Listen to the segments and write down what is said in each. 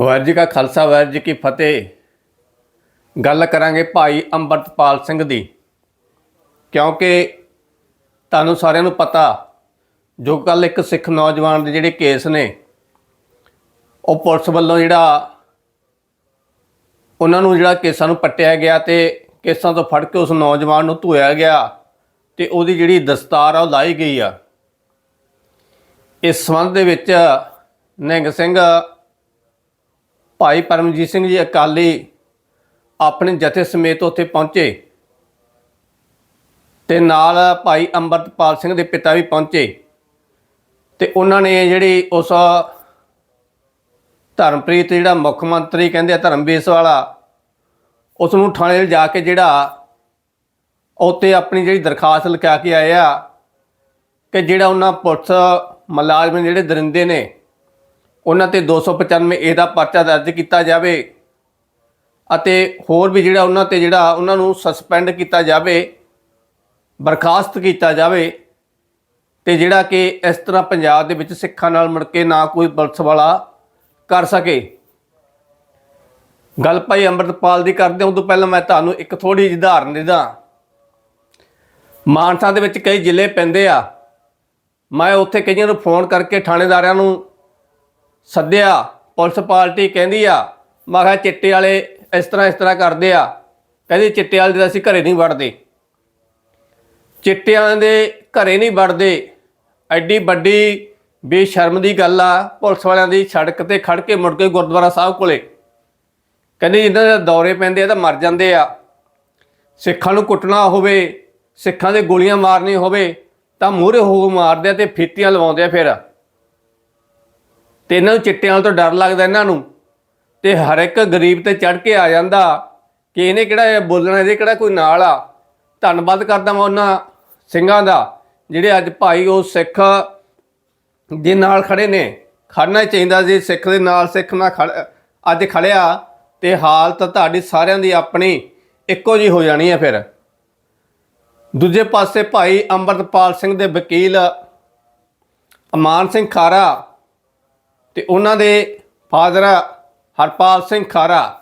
ਵਾਹਿਗੁਰੂ ਜੀ ਕਾ ਖਾਲਸਾ ਵਾਹਿਗੁਰੂ ਜੀ ਕੀ ਫਤਿਹ। ਗੱਲ ਕਰਾਂਗੇ ਭਾਈ ਅੰਮ੍ਰਿਤਪਾਲ ਸਿੰਘ ਦੀ। ਕਿਉਂਕਿ ਤੁਹਾਨੂੰ ਸਾਰਿਆਂ ਨੂੰ ਪਤਾ, ਜੋ ਕੱਲ ਇੱਕ ਸਿੱਖ ਨੌਜਵਾਨ ਦੇ ਜਿਹੜੇ ਕੇਸ ਨੇ, ਉਹ ਪੁਲਿਸ ਵੱਲੋਂ ਜਿਹੜਾ, ਉਹਨਾਂ ਨੂੰ ਜਿਹੜਾ ਕੇਸਾਂ ਨੂੰ ਪੱਟਿਆ ਗਿਆ ਤੇ ਕੇਸਾਂ ਤੋਂ ਫੜ ਕੇ ਉਸ ਨੌਜਵਾਨ ਨੂੰ ਧੋਇਆ ਗਿਆ ਤੇ ਉਹਦੀ ਜਿਹੜੀ ਦਸਤਾਰ ਆ ਉਹ ਲਾਈ ਗਈ ਆ। ਇਸ ਸੰਬੰਧ ਦੇ ਵਿੱਚ ਨਿੰਗ ਸਿੰਘ ਭਾਈ ਪਰਮਜੀਤ ਸਿੰਘ ਜੀ ਅਕਾਲੀ ਆਪਣੇ ਜਥੇ ਸਮੇਤ ਉੱਥੇ ਪਹੁੰਚੇ ਤੇ ਨਾਲ ਭਾਈ ਅੰਮ੍ਰਿਤਪਾਲ ਸਿੰਘ ਦੇ ਪਿਤਾ ਵੀ ਪਹੁੰਚੇ ਤੇ ਉਹਨਾਂ ਨੇ ਜਿਹੜੀ ਉਸ ਧਰਮਪ੍ਰੀਤ ਜਿਹੜਾ ਮੁੱਖ ਮੰਤਰੀ ਕਹਿੰਦੇ ਆ ਧਰਮਬੀਸ ਵਾਲਾ ਉਸ ਨੂੰ ਥਾਣੇ ਜਾ ਕੇ ਜਿਹੜਾ ਉੱਤੇ ਆਪਣੀ ਜਿਹੜੀ ਦਰਖਾਸਤ ਲਿਖਾ ਕੇ ਆਇਆ ਕਿ ਜਿਹੜਾ ਉਹਨਾਂ ਪੁਲਿਸ ਮੁਲਾਜ਼ਮ ਜਿਹੜੇ ਦਰਿੰਦੇ ਨੇ ਉਹਨਾਂ ਤੇ 295 ਏ ਦਾ ਪਰਚਾ ਦਰਜ ਕੀਤਾ ਜਾਵੇ ਅਤੇ ਹੋਰ ਵੀ ਜਿਹੜਾ ਉਹਨਾਂ ਤੇ ਜਿਹੜਾ ਉਹਨਾਂ ਨੂੰ ਸਸਪੈਂਡ ਕੀਤਾ ਜਾਵੇ, ਬਰਖਾਸਤ ਕੀਤਾ ਜਾਵੇ ਤੇ ਜਿਹੜਾ ਕਿ ਇਸ ਤਰ੍ਹਾਂ ਪੰਜਾਬ ਦੇ ਵਿੱਚ ਸਿੱਖਾਂ ਨਾਲ ਮੁੜ ਕੇ ਨਾ ਕੋਈ ਪੁਲਿਸ ਵਾਲਾ ਕਰ ਸਕੇ। ਗੱਲ ਭਾਈ ਅੰਮ੍ਰਿਤਪਾਲ ਦੀ ਕਰਦੇ ਹਾਂ ਤੋਂ ਪਹਿਲਾਂ ਮੈਂ ਤੁਹਾਨੂੰ ਇੱਕ ਥੋੜੀ ਜਿਹੀ ਉਦਾਹਰਨ ਦਿੰਦਾ। ਮਾਨਸਾ ਦੇ ਵਿੱਚ ਕਈ ਜ਼ਿਲ੍ਹੇ ਪੈਂਦੇ ਆ। ਮੈਂ ਉੱਥੇ ਕਈਆਂ ਨੂੰ ਫੋਨ ਕਰਕੇ ਥਾਣੇਦਾਰਾਂ ਨੂੰ ਸੱਦਿਆ, ਪੁਲਿਸ ਪਾਰਟੀ ਕਹਿੰਦੀ ਆ, ਮੈਂ ਕਿਹਾ ਚਿੱਟੇ ਵਾਲੇ ਇਸ ਤਰ੍ਹਾਂ ਇਸ ਤਰ੍ਹਾਂ ਕਰਦੇ ਆ। ਕਹਿੰਦੇ ਚਿੱਟੇ ਵਾਲੇ ਦੇ ਅਸੀਂ ਘਰੇ ਨਹੀਂ ਵੜਦੇ। ਚਿੱਟਿਆਂ ਦੇ ਘਰੇ ਨਹੀਂ ਵੜਦੇ। ਐਡੀ ਵੱਡੀ ਬੇਸ਼ਰਮ ਦੀ ਗੱਲ ਆ, ਪੁਲਿਸ ਵਾਲਿਆਂ ਦੀ ਸੜਕ ਤੇ ਖੜ ਕੇ ਮੁੜ ਕੇ ਗੁਰਦੁਆਰਾ ਸਾਹਿਬ ਕੋਲੇ। ਕਹਿੰਦੇ ਜਿੱਦਾਂ ਦੇ ਦੌਰੇ ਪੈਂਦੇ ਆ ਤਾਂ ਮਰ ਜਾਂਦੇ ਆ। ਸਿੱਖਾਂ ਨੂੰ ਕੁੱਟਣਾ ਹੋਵੇ, ਸਿੱਖਾਂ ਦੇ ਗੋਲੀਆਂ ਮਾਰਨੀ ਹੋਵੇ, ਤਾਂ ਮੂਹਰੇ ਹੋ ਮਾਰਦੇ ਆ ਤੇ ਫੀਤੀਆਂ ਲਵਾਉਂਦੇ ਆ ਫਿਰ। ਤੇ ਇਹਨਾਂ ਨੂੰ ਚਿੱਟਿਆਂ ਤੋਂ ਡਰ ਲੱਗਦਾ ਇਹਨਾਂ ਨੂੰ। ਤੇ ਹਰ ਇੱਕ ਗਰੀਬ ਤੇ ਚੜ ਕੇ ਆ ਜਾਂਦਾ ਕਿ ਇਹਨੇ ਕਿਹੜਾ ਬੋਲਣਾ, ਇਹਦੇ ਕਿਹੜਾ ਕੋਈ ਨਾਲ ਆ। ਧੰਨਵਾਦ ਕਰਦਾ ਮੈਂ ਉਹਨਾਂ ਸਿੰਘਾਂ ਦਾ, ਜਿਹੜੇ ਅੱਜ ਭਾਈ ਉਹ ਸਿੱਖ ਦੇ ਨਾਲ ਖੜੇ ਨੇ। ਖੜਨਾ ਚਾਹੀਦਾ ਜੀ ਸਿੱਖ ਦੇ ਨਾਲ ਸਿੱਖ ਨਾਲ ਖੜ, ਅੱਜ ਖੜਿਆ ਤੇ ਹਾਲਤ ਤੁਹਾਡੀ ਸਾਰਿਆਂ ਦੀ ਆਪਣੀ ਇੱਕੋ ਜੀ ਹੋ ਜਾਣੀ ਹੈ ਫਿਰ। ਦੂਜੇ ਪਾਸੇ ਭਾਈ ਅੰਮ੍ਰਿਤਪਾਲ ਸਿੰਘ ਦੇ ਵਕੀਲ ਅਮਾਨ ਸਿੰਘ ਖਾਰਾ ਤੇ ਉਹਨਾਂ ਦੇ ਫਾਦਰ ਹਰਪਾਲ ਸਿੰਘ ਖਾਰਾ।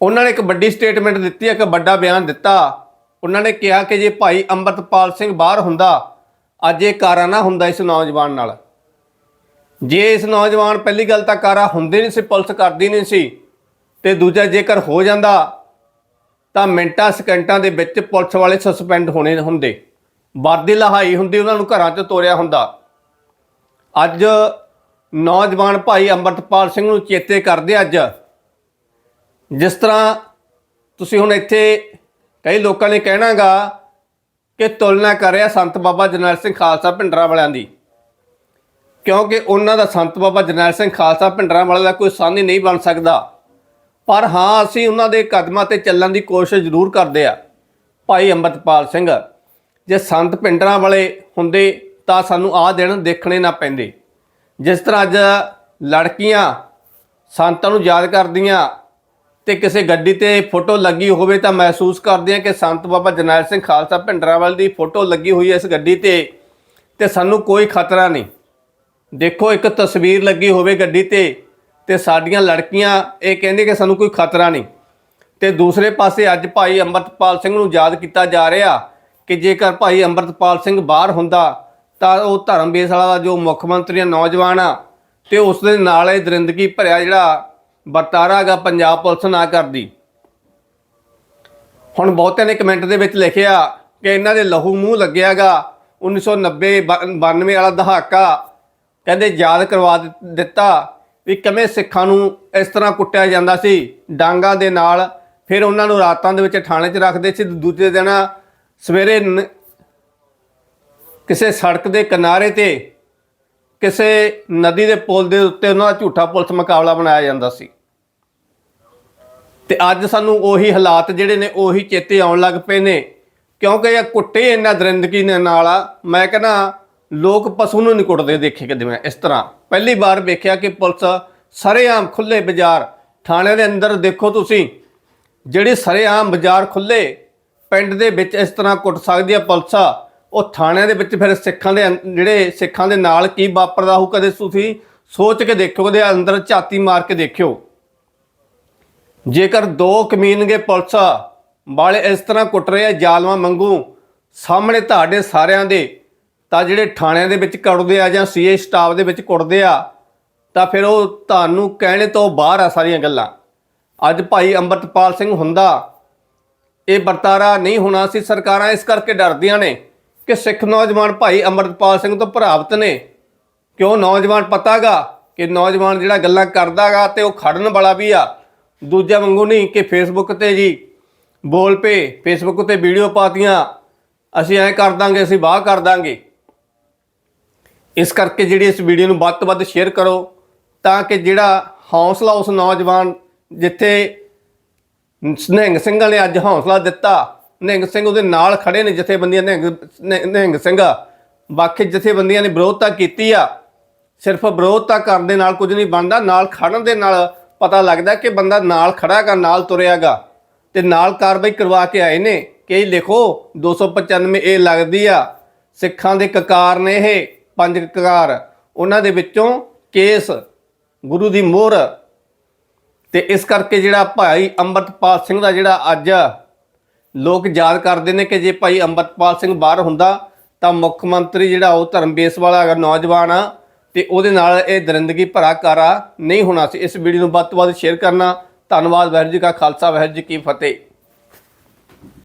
ਉਹਨਾਂ ਨੇ ਇੱਕ ਵੱਡੀ ਸਟੇਟਮੈਂਟ ਦਿੱਤੀ ਹੈ ਇੱਕ ਵੱਡਾ ਬਿਆਨ ਦਿੱਤਾ। ਉਹਨਾਂ ਨੇ ਕਿਹਾ ਕਿ ਜੇ ਭਾਈ ਅੰਮ੍ਰਿਤਪਾਲ ਸਿੰਘ ਬਾਹਰ ਹੁੰਦਾ, ਅੱਜ ਇਹ ਕਾਰਾ ਨਾ ਹੁੰਦਾ ਇਸ ਨੌਜਵਾਨ ਨਾਲ। ਜੇ ਇਸ ਨੌਜਵਾਨ ਪਹਿਲੀ ਗੱਲ ਤਾਂ ਕਾਰਾ ਹੁੰਦੇ ਨਹੀਂ ਸੀ, ਪੁਲਿਸ ਕਰਦੀ ਨਹੀਂ ਸੀ, ਤੇ ਦੂਜਾ ਜੇਕਰ ਹੋ ਜਾਂਦਾ, ਤਾਂ ਮਿੰਟਾਂ ਸਕਿੰਟਾਂ ਦੇ ਵਿੱਚ ਪੁਲਿਸ ਵਾਲੇ ਸਸਪੈਂਡ ਹੋਣੇ ਹੁੰਦੇ। ਵਰਦੀ ਲਹਾਈ ਹੁੰਦੀ, ਉਹਨਾਂ ਨੂੰ ਘਰਾਂ 'ਚ ਤੋਰਿਆ ਹੁੰਦਾ। ਅੱਜ ਨੌਜਵਾਨ ਭਾਈ ਅੰਮ੍ਰਿਤਪਾਲ ਸਿੰਘ ਨੂੰ ਚੇਤੇ ਕਰਦੇ ਅੱਜ। ਜਿਸ ਤਰ੍ਹਾਂ ਤੁਸੀਂ ਹੁਣ ਇੱਥੇ ਕਈ ਲੋਕਾਂ ਨੇ ਕਹਿਣਾਗਾ ਕਿ ਤੁਲਨਾ ਕਰ ਰਿਹਾ ਸੰਤ ਬਾਬਾ ਜਰਨੈਲ ਸਿੰਘ ਖਾਲਸਾ ਭਿੰਡਰਾਂ ਵਾਲਿਆਂ ਦੀ। ਕਿਉਂਕਿ ਉਹਨਾਂ ਦਾ ਸੰਤ ਬਾਬਾ ਜਰਨੈਲ ਸਿੰਘ ਖਾਲਸਾ ਭਿੰਡਰਾਂ ਵਾਲੇ ਦਾ ਕੋਈ ਸਾਨੀ ਨਹੀਂ ਬਣ ਸਕਦਾ। ਪਰ ਹਾਂ, ਅਸੀਂ ਉਹਨਾਂ ਦੇ ਕਦਮਾਂ ਤੇ ਚੱਲਣ ਦੀ ਕੋਸ਼ਿਸ਼ ਜ਼ਰੂਰ ਕਰਦੇ ਆ, ਭਾਈ ਅੰਮ੍ਰਿਤਪਾਲ ਸਿੰਘ। ਜੇ ਸੰਤ ਭਿੰਡਰਾਂ ਵਾਲੇ ਹੁੰਦੇ ਤਾਂ ਸਾਨੂੰ ਆਹ ਦਿਨ ਦੇਖਣੇ ਨਾ ਪੈਂਦੇ। ਜਿਸ ਤਰ੍ਹਾਂ ਅੱਜ ਲੜਕੀਆਂ ਸੰਤਾਂ ਨੂੰ ਯਾਦ ਕਰਦੀਆਂ ਤੇ ਕਿਸੇ ਗੱਡੀ ਤੇ ਫੋਟੋ ਲੱਗੀ ਹੋਵੇ ਤਾਂ ਮਹਿਸੂਸ ਕਰਦੇ ਆ ਕਿ ਸੰਤ ਬਾਬਾ ਜਰਨੈਲ ਸਿੰਘ ਖਾਲਸਾ ਭਿੰਡਰਾਂਵਾਲ ਦੀ ਫੋਟੋ ਲੱਗੀ ਹੋਈ ਹੈ ਇਸ ਗੱਡੀ ਤੇ ਤੇ ਸਾਨੂੰ ਕੋਈ ਖਤਰਾ ਨਹੀਂ। ਦੇਖੋ, ਇੱਕ ਤਸਵੀਰ ਲੱਗੀ ਹੋਵੇ ਗੱਡੀ ਤੇ ਤੇ ਸਾਡੀਆਂ ਲੜਕੀਆਂ ਇਹ ਕਹਿੰਦੇ ਕਿ ਸਾਨੂੰ ਕੋਈ ਖਤਰਾ ਨਹੀਂ। ਤੇ ਦੂਸਰੇ ਪਾਸੇ ਅੱਜ ਭਾਈ ਅੰਮ੍ਰਿਤਪਾਲ ਸਿੰਘ ਨੂੰ ਯਾਦ ਕੀਤਾ ਜਾ ਰਿਹਾ ਕਿ ਜੇਕਰ ਭਾਈ ਅੰਮ੍ਰਿਤਪਾਲ ਸਿੰਘ ਬਾਹਰ ਹੁੰਦਾ ਤਾਂ ਉਹ ਧਰਮ ਧਰਮਬੇਸ ਵਾਲਾ ਦਾ ਜੋ ਮੁੱਖ ਮੰਤਰੀ ਆ, ਨੌਜਵਾਨ ਆ, ਤੇ ਉਸ ਦੇ ਨਾਲ ਇਹ ਦਰਿੰਦਗੀ ਭਰਿਆ ਜਿਹੜਾ ਵਰਤਾਰਾ ਹੈਗਾ ਪੰਜਾਬ ਪੁਲਿਸ ਨਾ ਕਰਦੀ। ਹੁਣ ਬਹੁਤਿਆਂ ਨੇ ਕਮੈਂਟ ਦੇ ਵਿੱਚ ਲਿਖਿਆ ਕਿ ਇਹਨਾਂ ਦੇ ਲਹੂ ਮੂੰਹ ਲੱਗਿਆਗਾ 1990 92 ਵਾਲਾ ਦਹਾਕਾ। ਕਹਿੰਦੇ ਯਾਦ ਕਰਵਾ ਦਿੱਤਾ ਵੀ ਕਿਵੇਂ ਸਿੱਖਾਂ ਨੂੰ ਇਸ ਤਰ੍ਹਾਂ ਕੁੱਟਿਆ ਜਾਂਦਾ ਸੀ। ਡਾਂਗਾ ਦੇ ਨਾਲ ਫਿਰ ਉਹਨਾਂ ਨੂੰ ਰਾਤਾਂ ਦੇ ਵਿੱਚ ਥਾਣੇ 'ਚ ਰੱਖਦੇ ਸੀ ਦੂਜੇ ਦਿਨ ਸਵੇਰੇ ਨ- ਕਿਸੇ ਸੜਕ ਦੇ ਕਿਨਾਰੇ ਤੇ ਕਿਸੇ ਨਦੀ ਦੇ ਪੁਲ ਦੇ ਉੱਤੇ ਉਹਨਾਂ ਦਾ ਝੂਠਾ ਪੁਲਿਸ ਮੁਕਾਬਲਾ ਬਣਾਇਆ ਜਾਂਦਾ ਸੀ। ਤੇ ਅੱਜ ਸਾਨੂੰ ਉਹੀ ਹਾਲਾਤ ਜਿਹੜੇ ਨੇ ਉਹੀ ਚੇਤੇ ਆਉਣ ਲੱਗ ਪਏ ਨੇ, ਕਿਉਂਕਿ ਇਹ ਕੁੱਟੇ ਇੰਨਾ ਦਰਿੰਦਗੀ ਦੇ ਨਾਲ ਆ। ਮੈਂ ਕਹਿੰਦਾ, ਲੋਕ ਪਸ਼ੂ ਨੂੰ ਨਹੀਂ ਕੁੱਟਦੇ ਦੇਖੇ ਕਦੇ ਮੈਂ ਇਸ ਤਰ੍ਹਾਂ। ਪਹਿਲੀ ਵਾਰ ਵੇਖਿਆ ਕਿ ਪੁਲਿਸ ਸਰੇਆਮ ਖੁੱਲੇ ਬਾਜ਼ਾਰ ਥਾਣੇ ਦੇ ਅੰਦਰ ਦੇਖੋ ਤੁਸੀਂ, ਜਿਹੜੇ ਸਰੇਆਮ ਬਾਜ਼ਾਰ ਖੁੱਲੇ ਪਿੰਡ ਦੇ ਵਿੱਚ ਇਸ ਤਰ੍ਹਾਂ ਕੁੱਟ ਸਕਦੀ ਆ ਪੁਲਿਸ। ਉਹ ਥਾਣਿਆਂ ਦੇ ਵਿੱਚ ਫਿਰ ਸਿੱਖਾਂ ਦੇ ਅੰ- ਜਿਹੜੇ ਸਿੱਖਾਂ ਦੇ ਨਾਲ ਕੀ ਵਾਪਰਦਾ ਹੋਊ, ਕਦੇ ਤੁਸੀਂ ਸੋਚ ਕੇ ਦੇਖਿਓ ਉਹਦੇ ਅੰਦਰ ਝਾਤੀ ਮਾਰ ਕੇ ਦੇਖਿਓ। ਜੇਕਰ ਦੋ ਕਮੀਨਗੇ ਪੁਲਿਸ ਵਾਲੇ ਇਸ ਤਰ੍ਹਾਂ ਕੁੱਟ ਰਹੇ ਆ, ਜ਼ਾਲਮਾਂ ਮੰਗੂ ਸਾਹਮਣੇ ਤੁਹਾਡੇ ਸਾਰਿਆਂ ਦੇ, ਤਾਂ ਜਿਹੜੇ ਥਾਣਿਆਂ ਦੇ ਵਿੱਚ ਕੁੱਟਦੇ ਆ ਜਾਂ ਸੀਏ ਸਟਾਫ ਦੇ ਵਿੱਚ ਕੁੱਟਦੇ ਆ, ਤਾਂ ਫਿਰ ਉਹ ਤੁਹਾਨੂੰ ਕਹਿਣੇ ਤੋਂ ਬਾਹਰ ਆ ਸਾਰੀਆਂ ਗੱਲਾਂ। ਅੱਜ ਭਾਈ ਅੰਮ੍ਰਿਤਪਾਲ ਸਿੰਘ ਹੁੰਦਾ, ਇਹ ਵਰਤਾਰਾ ਨਹੀਂ ਹੋਣਾ ਸੀ, ਸਰਕਾਰਾਂ ਇਸ ਕਰਕੇ ਡਰਦੀਆਂ ਨੇ। ਕਿ ਸਿੱਖ ਨੌਜਵਾਨ ਭਾਈ ਅੰਮ੍ਰਿਤਪਾਲ ਸਿੰਘ ਤੋਂ ਪ੍ਰਭਾਵਿਤ ਨੇ। ਕਿਉਂ ਨੌਜਵਾਨ ਪਤਾਗਾ ਕਿ ਨੌਜਵਾਨ ਜਿਹੜਾ ਗੱਲਾਂ ਕਰਦਾਗਾ ਤੇ ਉਹ ਖੜਨ ਵਾਲਾ ਵੀ ਆ। ਦੂਜਾ ਵਾਂਗੂ ਨਹੀਂ ਕਿ ਫੇਸਬੁੱਕ ਤੇ ਜੀ ਬੋਲ ਪੇ ਫੇਸਬੁੱਕ ਤੇ ਵੀਡੀਓ ਪਾਤੀਆਂ। ਅਸੀਂ ਐਂ ਕਰ ਦਾਂਗੇ, ਅਸੀਂ ਬਾਹ ਕਰ ਦਾਂਗੇ। ਇਸ ਕਰਕੇ ਜਿਹੜੀ ਇਸ ਵੀਡੀਓ ਨੂੰ ਵੱਧ ਤੋਂ ਵੱਧ ਸ਼ੇਅਰ ਕਰੋ ਤਾਂ ਕਿ ਜਿਹੜਾ ਹੌਸਲਾ ਉਸ ਨੌਜਵਾਨ ਜਿੱਥੇ ਨਿਹੰਗ ਸਿੰਘਾਂ ਨੇ ਅੱਜ ਹੌਸਲਾ ਦਿੱਤਾ ਨਿਹੰਗ ਸਿੰਘ ਉਹਦੇ ਨਾਲ ਖੜੇ ਨੇ ਜਥੇਬੰਦੀਆਂ ਨਿਹੰਗ ਨਿਹ- ਨਿਹੰਗ ਸਿੰਘ। ਬਾਕੀ ਜਥੇਬੰਦੀਆਂ ਨੇ ਵਿਰੋਧਤਾ ਕੀਤੀ ਆ। ਸਿਰਫ ਵਿਰੋਧਤਾ ਕਰਨ ਦੇ ਨਾਲ ਕੁਝ ਨਹੀਂ ਬਣਦਾ, ਨਾਲ ਖੜਨ ਦੇ ਨਾਲ ਪਤਾ ਲੱਗਦਾ ਕਿ ਬੰਦਾ ਨਾਲ ਖੜਾਗਾ ਨਾਲ ਤੁਰਿਆਗਾ। ਤੇ ਨਾਲ ਕਾਰਵਾਈ ਕਰਵਾ ਕੇ ਆਏ ਨੇ ਕਿ ਇਹ ਲਿਖੋ 295 ਇਹ ਲੱਗਦੀ ਆ। ਸਿੱਖਾਂ ਦੇ ਕਕਾਰ ਨੇ ਇਹ, ਪੰਜ ਕਕਾਰ। ਉਹਨਾਂ ਦੇ ਵਿੱਚੋਂ ਕੇਸ, ਗੁਰੂ ਦੀ ਮੋਹਰ। ਤੇ ਇਸ ਕਰਕੇ ਜਿਹੜਾ ਭਾਈ ਅੰਮ੍ਰਿਤਪਾਲ ਸਿੰਘ ਦਾ ਜਿਹੜਾ ਅੱਜ ਲੋਕ ਯਾਦ ਕਰਦੇ ਨੇ ਕਿ ਜੇ ਭਾਈ ਅੰਮ੍ਰਿਤਪਾਲ ਸਿੰਘ ਬਾਹਰ ਹੁੰਦਾ ਤਾਂ ਮੁੱਖ ਮੰਤਰੀ ਜਿਹੜਾ ਉਹ ਧਰਮ ਬੇਸ ਵਾਲਾ ਅਗਰ ਨੌਜਵਾਨ ਆ ਤੇ ਉਹਦੇ ਨਾਲ ਇਹ ਦਰਿੰਦਗੀ ਭਰਾ ਕਾਰਾ ਨਹੀਂ ਹੋਣਾ ਸੀ। ਇਸ ਵੀਡੀਓ ਨੂੰ ਵੱਧ ਤੋਂ ਵੱਧ ਸ਼ੇਅਰ ਕਰਨਾ। ਧੰਨਵਾਦ, ਵਾਹਿਗੁਰੂ ਜੀ ਕਾ ਖਾਲਸਾ, ਵਾਹਿਗੁਰੂ ਜੀ ਕੀ ਫਤਿਹ।